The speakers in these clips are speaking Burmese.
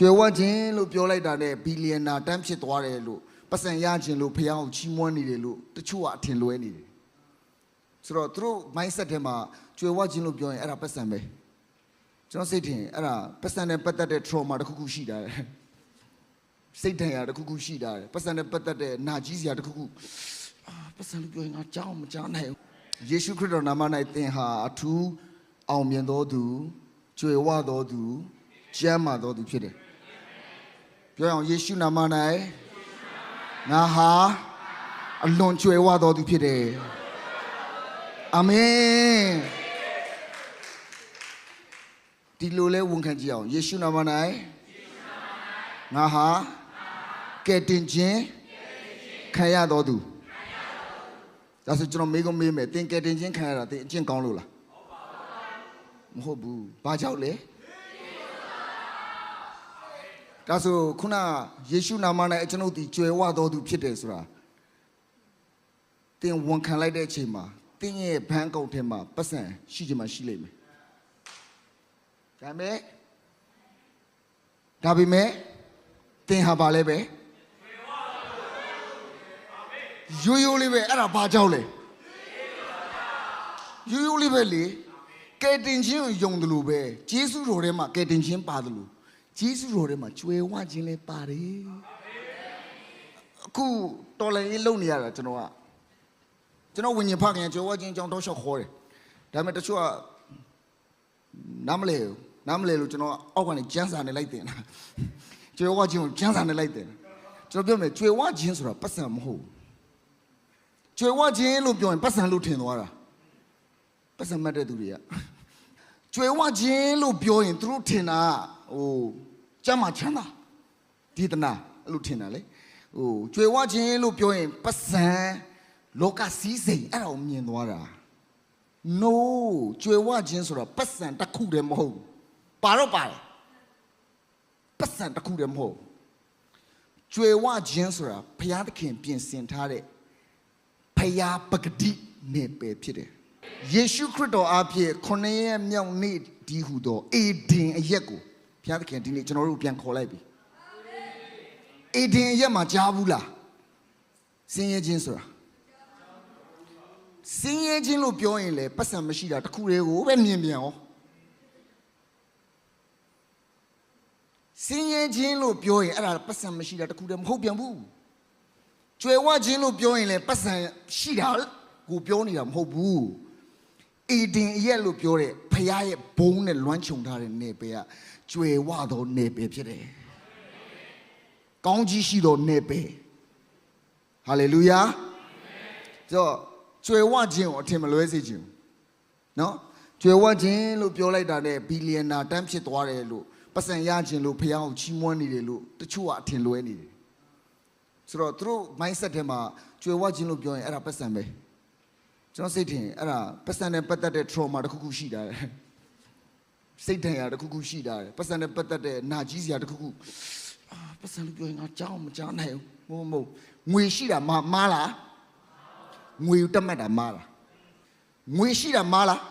ကျွယ်ဝခြင်းလို့ပြောလိုက်တာနဲ့ဘီလီယံနာတန်းဖြစ်သွားတယ်လို့ပတ်စံရခြင်းလို့ဖះအောင်ချီးမွမ်းနေတယ်လို့တချို့ကအထင်လွဲနေတယ်ဆိုတော့သူတို့ mindset ထဲမှာကျွယ်ဝခြင်းလို့ပြောရင်အဲ့ဒါပတ်စံပဲကျွန်တော်စိတ်ထင်အဲ့ဒါပတ်စံနဲ့ပတ်သက်တဲ့ trauma တစ်ခုခုရှိတာတယ်စိတ်ထင်ရတစ်ခုခုရှိတာတယ်ပတ်စံနဲ့ပတ်သက်တဲ့နာကြီးစရာတစ်ခုခုအာပတ်စံလို့ပြောရင်ငါကြောက်မကြောက်နိုင်ဘူးယေရှုခရစ်တော်နာမ၌သင်ဟာအထူးအောင်မြင်တော်သူကျွယ်ဝတော်သူကျမ်းမာတော်သူဖြစ်တယ် ပြောအောင်ယေရှုနာမ၌ငါဟာအလွန်ကျွယ်ဝတော်သူဖြစ်တယ်အာမင်ဒီလိုလဲဝန်ခံကြည့်အောင်ယေရှုနာမ၌ငါဟာကယ်တင်ခြင်းခံရတော်သူဒါဆိုကျွန်တော်မေးခွန်းမေးမယ်သင်ကယ်တင်ခြင်းခံရတာသင်အကျင့်ကောင်းလို့လားမဟုတ်ဘူးဘာကြောင့်လဲ ဒါဆိုခုနယေရှုနာမ၌ကျွန်ုပ်ဒီကြွယ်ဝတော်သူဖြစ်တယ်ဆိုတာသင်ဝန်ခံလိုက်တဲ့အချိန်မှာသင်ရဲ့ဘန်းကုတ်ထဲမှာပတ်စံရှိချင်မှရှိလိမ့်မယ်။ဒါပေမဲ့ဒါပေမဲ့သင်ဟာပါလဲပဲရိုးရိုးလေးပဲအဲ့ဒါဘာကြောက်လဲရိုးရိုးလေးပဲလေကဲတင်ချင်းကိုယုံတယ်လို့ပဲဂျေစုတော်ထဲမှာကဲတင်ချင်းပါတယ်လို့ ဂျေစုတော်ထဲမှာကျွယ်ဝခြင်းလဲပါတယ်အခုတော်လည်းရေးလုံနေရတာကျွန်တော်ကကျွန်တော်ဝิญဉ်ဖခင်ကကျွယ်ဝခြင်းအကြောင်းတောက်လျှောက်ခေါ်တယ်ဒါပေမဲ့တချို့ကနားမလဲဘူးနားမလဲလို့ကျွန်တော်အောက်ကနေကျန်းစာနဲ့လိုက်တင်တာကျွယ်ဝခြင်းကိုကျန်းစာနဲ့လိုက်တင်ကျွန်တော်ပြောမယ်ကျွယ်ဝခြင်းဆိုတာပတ်စံမဟုတ်ဘူးကျွယ်ဝခြင်းလို့ပြောရင်ပတ်စံလို့ထင်သွားတာပတ်စံမတ်တဲ့သူတွေကကျွယ်ဝခြင်းလို့ပြောရင်သူတို့ထင်တာကဟို ကျမ်းမာချမ်းသာဒီတနာအဲ့လိုထင်တာလေဟိုကျွယ်ဝခြင်းလို့ပြောရင်ပတ်စံလောကစည်းစိမ်အဲ့ဒါကိုမြင်သွားတာ no ကျွယ်ဝခြင်းဆိုတာပတ်စံတစ်ခုတည်းမဟုတ်ဘူးပါတော့ပါတယ်ပတ်စံတစ်ခုတည်းမဟုတ်ဘူးကျွယ်ဝခြင်းဆိုတာဘုရားသခင်ပြင်ဆင်ထားတဲ့ဖယားပဂတိနေပဲဖြစ်တယ်ယေရှုခရစ်တော်အဖြစ်ခொနည်းရဲ့မြောက်နေ့ဒီဟုသောအေဒင်အရက်ကို ဘုရားသခင်ဒီနေ့ကျွန်တော်တို့ပြန်ခေါ်လိုက်ပြီအေဒင်အရက်မှာကြားဘူးလားစင်ရဲ့ချင်းဆိုတာစင်ရဲ့ချင်းလို့ပြောရင်လေပတ်စံမရှိတာတစ်ခုတည်းကိုပဲမြင်ပြန်ဩစင်ရဲ့ချင်းလို့ပြောရင်အဲ့ဒါပတ်စံမရှိတာတစ်ခုတည်းမဟုတ်ပြန်ဘူးကျွယ်ဝခြင်းလို့ပြောရင်လည်းပတ်စံရှိတာကိုပြောနေတာမဟုတ်ဘူး အေဒင်အရက်လို့ပြောတဲ့ဖခင်ရဲ့ဘုံနဲ့လွမ်းခြုံထားတဲ့နေပဲကကျွယ်ဝသောနေပဲဖြစ်တယ်ကောင်းကြီးရှိသောနေပဲဟာလေလုယာဆိုတော့ကျွယ်ဝခြင်းကိုအထင်မလွဲစေခြင်းနော်ကျွယ်ဝခြင်းလို့ပြောလိုက်တာနဲ့ဘီလီယံနာတန်းဖြစ်သွားတယ်လို့ပတ်စံရခြင်းလို့ဖခင်ကိုချီးမွမ်းနေတယ်လို့တချို့ကအထင်လွဲနေတယ်ဆိုတော့သူတို့ mindset ထဲမှာကျွယ်ဝခြင်းလို့ပြောရင်အဲ့ဒါပတ်စံပဲ ကျွန်တော်စိတ်ထင်အဲ့ဒါပတ်စံနဲ့ပတ်သက်တဲ့ trauma တစ်ခုခုရှိတာတယ်စိတ်ထင်ရတစ်ခုခုရှိတာတယ်ပတ်စံနဲ့ပတ်သက်တဲ့နာကြီးစရာတစ်ခုခုအာပတ်စံလို့ပြောရင်ငါကြောက်မကြောက်နိုင်ဘူးမဟုတ်မဟုတ်ငွေရှိတာမမားလားငွေကိုတက်မှတ်တာမားလားငွေရှိတာမားလား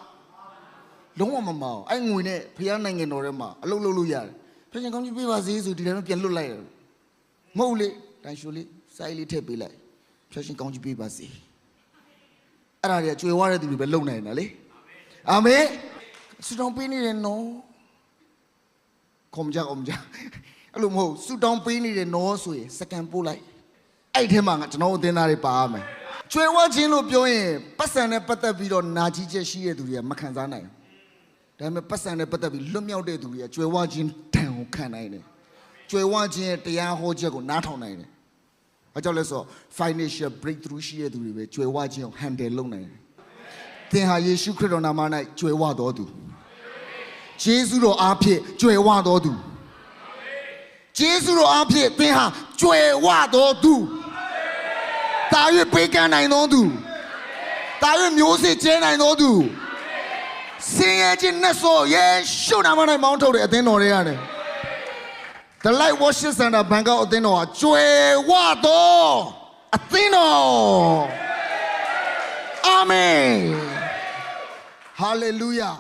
လုံးဝမမားဘူးအဲ့ငွေနဲ့ဖျားနိုင်ငံတော်ထဲမှာအလုပ်လုပ်လို့ရတယ်ဖျားရှင်ကောင်းကြီးပေးပါစေဆိုဒီတိုင်းပြန်လွတ်လိုက်တယ်မဟုတ်လေတန်ရှူလေးစိုက်လေးထည့်ပေးလိုက်ဖြောရှင်ကောင်းကြီးပေးပါစေ အဲ့ဒါတွေကကြွယ်ဝတဲ့သူတွေပဲလုံနိုင်တာလေအာမင်ဆူတောင်းပေးနေတယ်နော်ခုံကြအောင်ကြအဲ့လိုမဟုတ်ဆူတောင်းပေးနေတယ်နော်ဆိုရင်စကန်ပို့လိုက်အဲ့ထဲမှာငါကျွန်တော်အသင်းသားတွေပါရမယ်ကျွယ်ဝခြင်းလို့ပြောရင်ပတ်စံနဲ့ပတ်သက်ပြီးတော့နာကြီးချက်ရှိတဲ့သူတွေကမခံစားနိုင်ဘူးဒါပေမဲ့ပတ်စံနဲ့ပတ်သက်ပြီးလွတ်မြောက်တဲ့သူတွေကကျွယ်ဝခြင်းတန်ကိုခံနိုင်တယ်ကျွယ်ဝခြင်းရဲ့တရားဟောချက်ကိုနားထောင်နိုင်တယ်။ ဘာကြောင့်လဲဆိုတော့ financial breakthrough ရှိတဲ့သူတွေပဲကျွယ်ဝခြင်းကို handle လုပ်နိုင်တယ်။သင်ဟာယေရှုခရစ်တော်နာမ၌ကျွယ်ဝတော်သူ။ဂျေဇုတော်အားဖြင့်ကျွယ်ဝတော်သူ။ဂျေဇုတော်အားဖြင့်သင်ဟာကျွယ်ဝတော်သူ။တာ၍ပေးကမ်းနိုင်တော်သူ။တာ၍မျိုးစေ့ကျဲနိုင်တော်သူ။စင်ရဲ့ခြင်းနဲ့ဆိုယေရှုနာမ၌မောင်းထုတ်တဲ့အသင်းတော်တွေရတယ်။ The Light Worship Center ဘန်ကောက်အသင်းတော်ကကျွယ်ဝတော်အသင်းတော်အာမင်ဟာလေလုယာ